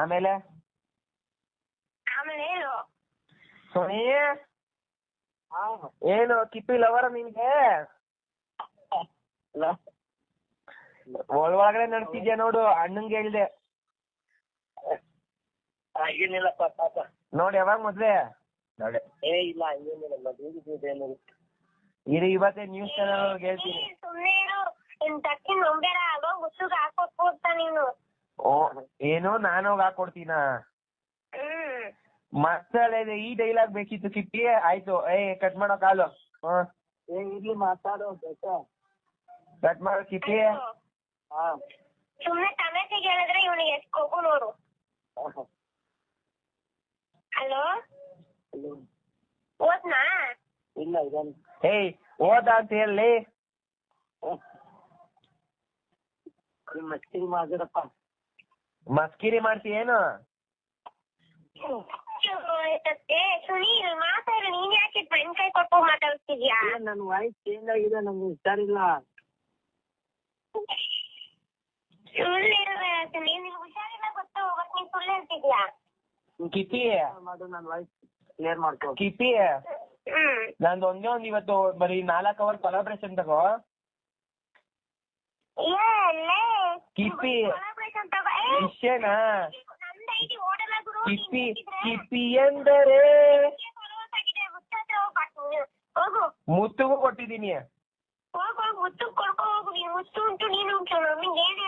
ಆಮೇಲೆ? ಆಮೇಲೆ ಹೇಳು ಸೋನಿ? ಏನು ಕಿಪ್ಪಿ ಲವರ ನಿನ್ಗೆ? ಒಳ ಒಳಗಡೆ ನಡ್ತಿದ್ಯಾ ನೋಡು ಅಣ್ಣಂಗೆ ಹೇಳ್ದೆ. ಏನಿಲ್ಲಪ್ಪ ಪಾಪ ನೋಡಿ ಯಾವಾಗ ಮದ್ವೆ? ಏ ಇಲ್ಲ ಮದುವೆ ಇದು ಇವತ್ತೇ ನ್ಯೂಸ್ ಚಾನಲ್ ಹೇಳ್ತೀನಿ. ಸುಮ್ನೆ ಇರು. ಆಗೋ ಹೋಗ್ತಾ ನೀನು. ಓ ಏನೋ ನಾನು ಹೋಗಿ ಹಾಕೊಡ್ತೀನ ಮಸಾಲೆ ಈ ಡೈಲಾಗ್ ಬೇಕಿತ್ತು ಕಿಟ್ಟಿ. ಆಯ್ತು ಏ ಕಟ್ ಮಾಡೋ ಕಾಲು. ಹ್ಮ್. ಏ ಇರ್ಲಿ ಮಾತಾಡೋ ಬೇಕಾ ಕಟ್ ಮಾಡೋ ಕಿಟ್ಟಿ. ಹಾ. ಸುಮ್ನೆ ತಮಾಷೆಗೆ ಹೇಳಿದ್ರೆ ಇವನಿಗೆ ಎಷ್ಟು ಕೊಗು ನೋಡು. ಹಲೋ? ಓದ್ನಾ? ಇಲ್ಲ ಇದನ್ನು ಏಯ್ ಓದ ಅಂತ ಹೇಳಿ. ಮಸ್ತಿ ಮಾಡಿರಪ್ಪ ಮಸ್ಕಿರಿ ಮಾಡ್ತಿ ಏನು ಸುನೀಲ್ ಮಾತಾಡು ನೀನ್ ಯಾಕೆ ಫ್ರೆಂಡ್ ಕೈ ಕೊಟ್ಟು ಮಾತಾಡ್ತಿದ್ಯಾ ನನ್ನ ವಾಯ್ಸ್ ಚೇಂಜ್ ಆಗಿದೆ ಹುಷಾರಿಲ್ಲ ಇಲ್ಲ ಇರುವೆ ಸುನೀಲ್ ನಿನ್ಗೆ ಹುಷಾರಿಲ್ಲ ಗೊತ್ತು ಮತ್ ನೀನ್ ಸುಳ್ಳು ಹೇಳ್ತಿದ್ಯಾ ಕಿಪಿ ಮಾಡು ನನ್ನ ವಾಯ್ಸ್ ಕ್ಲಿಯರ್ ಮಾಡ್ಕೊ ಕಿಪಿ ನಂದು ಒಂದೇ ಒಂದ್ ಇವತ್ತು ಬರೀ ನಾಲ್ಕು ಅವರ್ ಕೊಲಾಬ್ರೇಷನ್ ತಗೋ ಏಲೇ ಶಿಷ್ಯನ ಕಿಪಿ ಕಿಪಿ ಎಂದರೆ? ಮುತ್ತು ಕೊಟ್ಟಿದ್ದೀನಿ. ಮುತ್ತು ಹೋಗು ಮುತ್ತು ಉಂಟು ನೀನು ಏನ್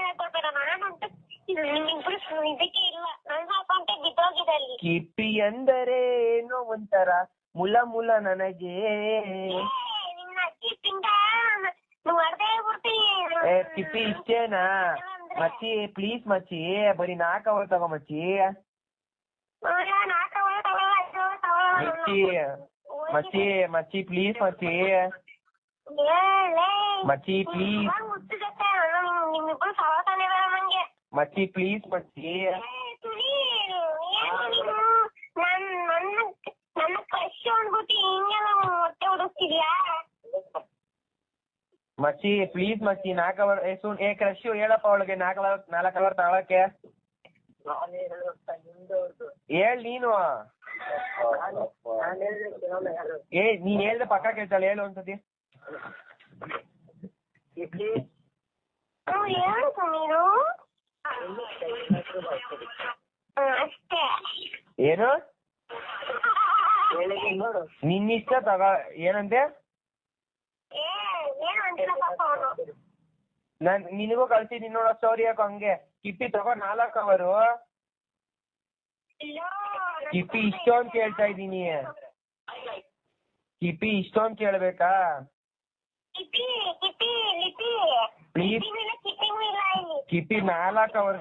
ಇದಕ್ಕೆ ಇಲ್ಲ. ಅಲ್ಲಿ. ಕಿಪ್ಪಿ ಎಂದರೆ ಏನೋ ಒಂಥರ ಮುಲ ಮುಲ ನನಗೆ. ನಿನ್ನ ಕಿಪ್ಪಿ ಇಷ್ಟೇನಾ? ಮಚ್ಚಿ ಪ್ಲೀಸ್ ಮಚ್ಚಿ ಬರೀ ನಾಲ್ಕು ಅವರ್ ತಗೋ ಮಚ್ಚಿ. ಮಚ್ಚಿ ಮಚ್ಚಿ ಮಚ್ಚಿ ಪ್ಲೀಸ್ ಮಚ್ಚಿ. ಮಚ್ಚಿ ಪ್ಲೀಸ್ ಮಚ್ಚಿ ಪ್ಲೀಸ್ ಮಚ್ಚಿ ಏ, ಸುನೀಲ್, ಏನು ನೀನು ನನ್ ನನ್ನ ನನ್ನ ಕ್ರಶ್ ಅಂದ್ಬಿಟ್ಟು ಹಿಂಗೆಲ್ಲ ಹೊಟ್ಟೆ ಉಡಿಸ್ತಿದ್ಯಾ ಮಚ್ಚಿ ಪ್ಲೀಸ್ ಮಚ್ಚಿ ನಾಲ್ಕು ಅವರ್ ಏ ಸುನ್ ಏ ಕ್ರಶ್ ಹೇಳಪ್ಪ ಅವಳಿಗೆ ನಾಲ್ಕು ಅವರ್ ನಾಲ್ಕು ಅವರ್ ತಾಳಕ್ಕೆ ಹೇಳ್ ನೀನು. ಏ ನೀನ್ ಹೇಳ್ದೆ ಪಕ್ಕ ಕೇಳ್ತಾಳೆ ಹೇಳು ಒಂದ್ಸತಿ. ಏನು? ನೋಡು. ನಿನ್ನಿಷ್ಟ ತಗ ಏನಂತೆ ಏ ಏನು ಅಂತಿಲ್ಲ ಪಾಪ ಅವನು ನಾನ್ ನಿನಗೂ ಕಳ್ಸಿದೀನಿ ನೋಡ ಸ್ಟೋರಿ ಹಾಕೋ ಹಂಗೆ. ಕಿಪ್ಪಿ ತಗೋ ನಾಲ್ಕು ಅವರು. ಕಿಪ್ಪಿ ಇಷ್ಟೊಂದ್ ಕೇಳ್ತಾ ಇದ್ದೀನಿ. ಕಿಪಿ ಇಷ್ಟೊಂದ್ ಕೇಳ್ಬೇಕಾ? ಕಿಪಿ ಕಿಪಿ ನಾಲ್ಕು ಅವರ್.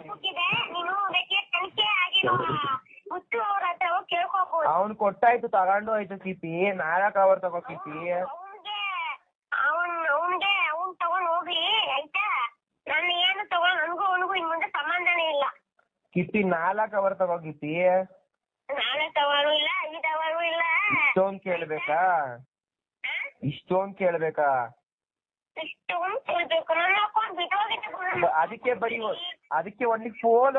ಅವ್ನ್ ಕೊಟ್ಟಾಯ್ತು ತಗೊಂಡು ಆಯ್ತು ಕಿಪ್ಪಿ. ನಾಲ್ಕು ಅವರ್ ತಗೋ ಕಿಪ್ಪಿ ಅವನ್ಗೆ ಅವನ್ ಅವನ್ಗೆ ಅವ್ನ್ ತಗೊಂಡ್ ಹೋಗ್ಲಿ ಆಯ್ತಾ ನಾನು ಏನು ತಗೊಂಡ್ ನನ್ಗೂ ಅವನಿಗೂ ಇನ್ ಮುಂದೆ ಸಂಬಂಧನೇ ಇಲ್ಲ ಕಿಪ್ಪಿ ನಾಲ್ಕು ಅವರ್ ತಗೋ ಕಿಪ್ಪಿ ನಾಳೆ ಇಲ್ಲ ಅವರು ಇಲ್ಲ. ಇಷ್ಟೊಂದ್ ಕೇಳ್ಬೇಕಾ? ಇಷ್ಟೊಂದ್ ಕೇಳ್ಬೇಕಾ? ಇಷ್ಟೊಂದ್ ಕೇಳ್ಬೇಕು ನನ್ನ ಅಕೌಂಟ್ ಗುರು. ಅದಕ್ಕೆ ಬರೀ ಒಂದ್- ಅದಕ್ಕೆ ಒಂದ್ ಫೋನ್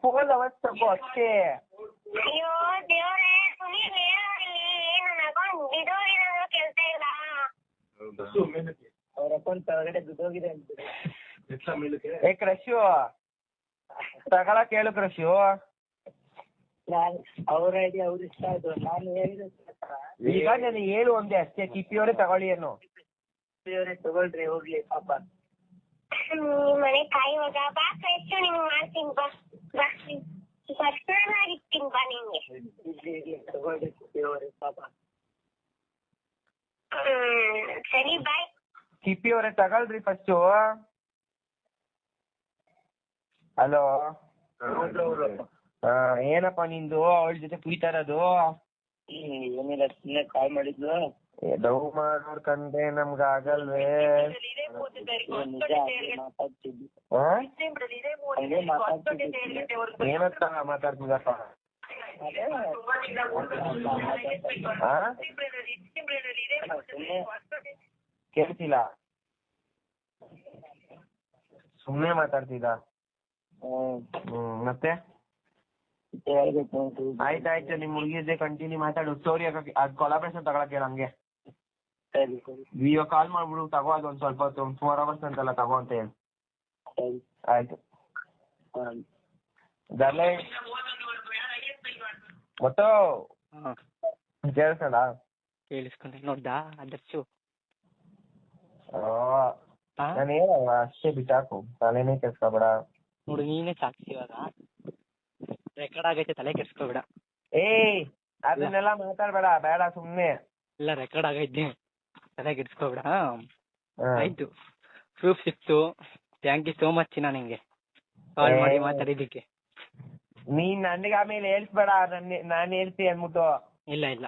ಫೋನ್ ಅವರ್ಸ್ ತಗೋ ಅಷ್ಟೇ. ಅಯ್ಯೋ ದೇವ್ರೇ ಸುನೀಲ್ ಏನೋ ಇಲ್ಲಿ ನನ್ನ ಅಕೌಂಟ್ ಬಿದ್ದೋಗಿದೆ ಅನ್ನೋ ಕೆಲ್ಸ ಇಲ್ಲ. ಅವ್ರ ಅಕೌಂಟ್ ಕೆಳಗಡೆ ಬಿದ್ದೋಗಿದೆ ಅಂತ ಏ ಕ್ರಶು. ತಗೊಳಕ್ ಹೇಳು ಶಿವ? ನಾನ್ ಅವ್ರ ಐಡಿ ಅವ್ರ ಇಷ್ಟ ಆಯ್ತು. ನಾನು ಹೇಳಿದ ಈಗ ನಾನು ಹೇಳು ಒಂದೇ ಅಷ್ಟೇ. ಟಿಪಿಯವರೇ ತಗೊಳ್ಳಿ ಏನು? ಟಿಪಿಯವರೇ ತಗೊಳ್ರಿ ಹೋಗ್ಲಿ ಪಾಪ. ಮನೆ ಕಾಯಿ ಕಾಯುವಾಗ ಬಾ ಫ್ರೆಶ್ ನಿಮ್ಗೆ ಮಾಡ್ತೀನಿ ಬಾ. ಬಾ. ಪರ್ಸನಲ್ ಆಗಿರ್ತೀನಿ ಬಾ ನಿಂಗೆ. ತಗೊಳ್ರಿ ಟಿಪಿಯವರೇ ಪಾಪ. ಸರಿ ಬಾಯ್ ಟಿಪಿಯವರೇ ತಗೊಳ್ರಿ ಫಸ್ಟು ಹಲೋ ಏನಪ್ಪ ನಿಂದು? ಅವಳ ಜೊತೆ ಕುಯ್ತಾ ಇರೋದು? ಏನಿಲ್ಲ ಸುಮ್ಮನೆ ಕಾಲ್ ಮಾಡಿದ್ಲು ಡವ್ ಮಾಡೋರ್ ಕಂಡ್ರೆ ನಮ್ಗ ಆಗಲ್ವೇ. ಏನಂತ ಮಾತಾಡ್ತಿದಪ್ಪ ಕೇಳ್ತಿಲ್ಲ. ಸುಮ್ನೆ ಮಾತಾಡ್ತಿದ್ದ. ಮತ್ತೆ? ಆಯ್ತಾಯ್ತು ನಿಮ್ ಹುಡುಗಿದ್ದೆ ಕಂಟಿನ್ಯೂ ಮಾತಾಡು. ಸ್ಟೋರಿ ಹಾಕಕ್ಕೆ ಅದ್ ಕೊಲಾಬ್ರೇಷನ್ ತಗೊಳಕ್ಕೆ ಹಂಗೆ. ಈಗ ಕಾಲ್ ಮಾಡ್ಬಿಡು ತಗೋ ಅದು ಒಂದ್ ಸ್ವಲ್ಪ ಹೊತ್ತು ಒಂದ್ ಫೋರ್ ಅವರ್ಸ್ ಅಂತಲ್ಲ ತಗೋ ಅಂತ ಹೇಳಿ. ಆಯ್ತು. ದರ್ಲೆ ಮತ್ತು ಹಾ. ಕೇಳಿಸಲ್ಲ ಕೇಳಿಸ್ಕೊಂಡೆ ನೋಡ್ದಾ? ಅದರ್ಸು ಹಾ. ನಾನು ಹೇಳಲ್ಲ ಅಷ್ಟೇ ಬಿಟ್ಟಾಕು ತಲೆನೇ ಕೆಡ್ಸ್ಕೊಬೇಡ. ನೋಡು ನೀನೇ ಸಾಕ್ಷಿ ಇವಾಗ. ರೆಕಾರ್ಡ್ ಆಗೈತೆ ತಲೆ ಕೆಡ್ಸ್ಕೊಬೇಡ. ಏ ಅದನ್ನೆಲ್ಲ ಮಾತಾಡ್ಬೇಡ ಬೇಡ ಸುಮ್ನೆ. ಇಲ್ಲ ರೆಕಾರ್ಡ್ ಆಗೈತೆ ತಲೆ ಕೆಡ್ಸ್ಕೊಬೇಡ. ಆಯ್ತು. ಪ್ರೂಫ್ ಸಿಕ್ತು. ಥ್ಯಾಂಕ್ ಯು ಸೋ ಮಚ್ ನಾನು ನಿಂಗೆ. ಕಾಲ್ ಮಾಡಿ. ಮಾತಾಡಿದ್ದಕ್ಕೆ. ನೀನ್ ನನಗೆ ಆಮೇಲೆ ಹೇಳ್ಸ್ಬೇಡ ನಾನು ನಾನ್ ಹೇಳ್ತಿ ಅಂದ್ಬಿಟ್ಟು. ಇಲ್ಲ ಇಲ್ಲ.